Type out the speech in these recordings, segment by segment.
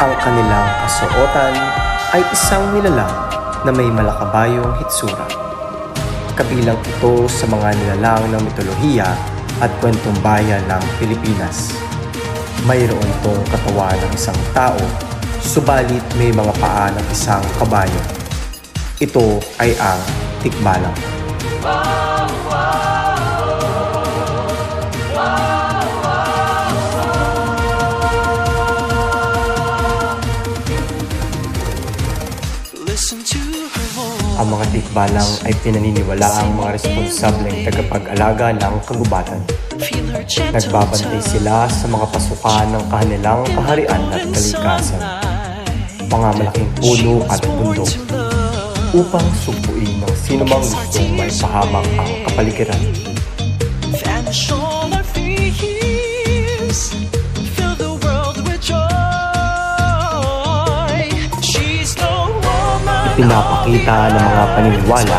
kanilang kasuotan ay isang nilalang na may malakabayong hitsura. Kabilang ito sa mga nilalang ng mitolohiya at kwentong bayan ng Pilipinas. Mayroon tong katawan ng isang tao, subalit may mga paa ng isang kabayo. Ito ay ang tikbalang. Listen Ang mga tikbalang ay pinaniniwala ang mga responsableng tagapag-alaga ng kagubatan. Nagbabantay sila sa mga pasukan ng kanilang kaharian at kalikasan, mga malaking puno at bundok, upang sugpuin ng sino mang gustong may pahamak ang kapaligiran. Pinapakita ng mga paniniwala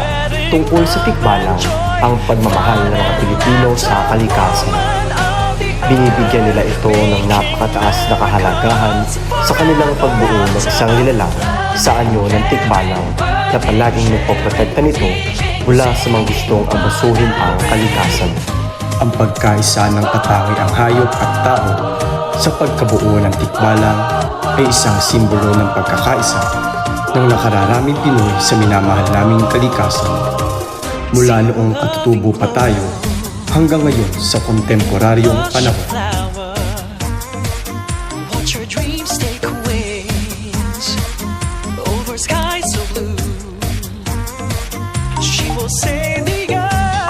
tungkol sa tikbalang ang pagmamahal ng mga Pilipino sa kalikasan. Binibigyan nila ito ng napakataas na kahalagahan sa kanilang pagbuo ng isang nilalang sa anyo ng tikbalang na palaging nagpoprotekta nito mula sa mga gustong abusuhin ang kalikasan. Ang pagkaisa ng katangi ang hayop at tao sa pagkabuo ng tikbalang ay isang simbolo ng pagkakaisa ng nakararaming Pinoy sa minamahal naming kalikasan. Mula noong katutubo pa tayo hanggang ngayon sa kontemporaryong panahon.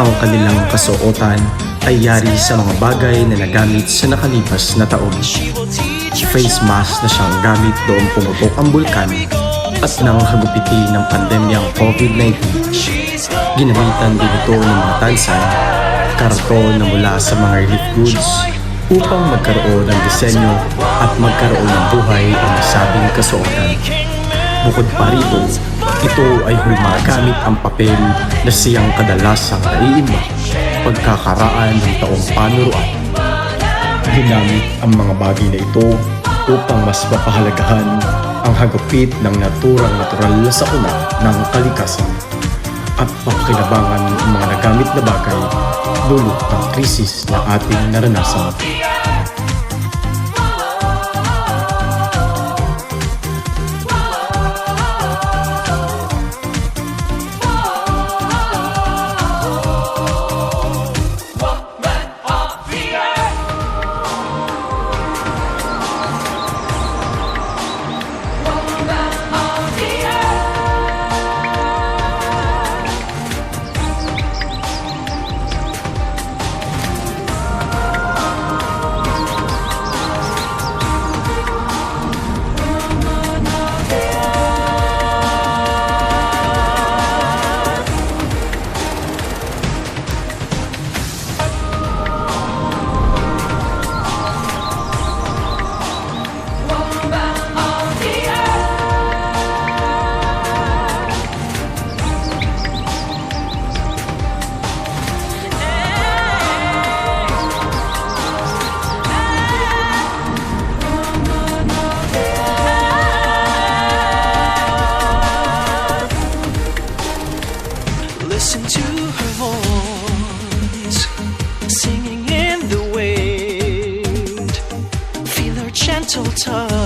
Ang kanilang kasuotan ay yari sa mga bagay na nagamit sa nakalipas na taon. Face mask na siyang gamit doon pumutok ang bulkan at nang hagupiti ng pandemyang COVID-19. She's no Ginamitan din ito ng mga tansan, karton na mula sa mga relief goods upang magkaroon ng disenyo at magkaroon ng buhay ang nasabing kasuotan. Bukod pa rito, ito ay humagamit ang papel na siyang kadalasang naiimbak pagkakaraan ng taong panuruan. Ginamit ang mga bagay na ito upang mas mapahalagahan ang hagupit ng naturang natural na sakuna ng kalikasan at pakinabangan ang mga nagamit na bagay dulot ng krisis na ating naranasan. Gentle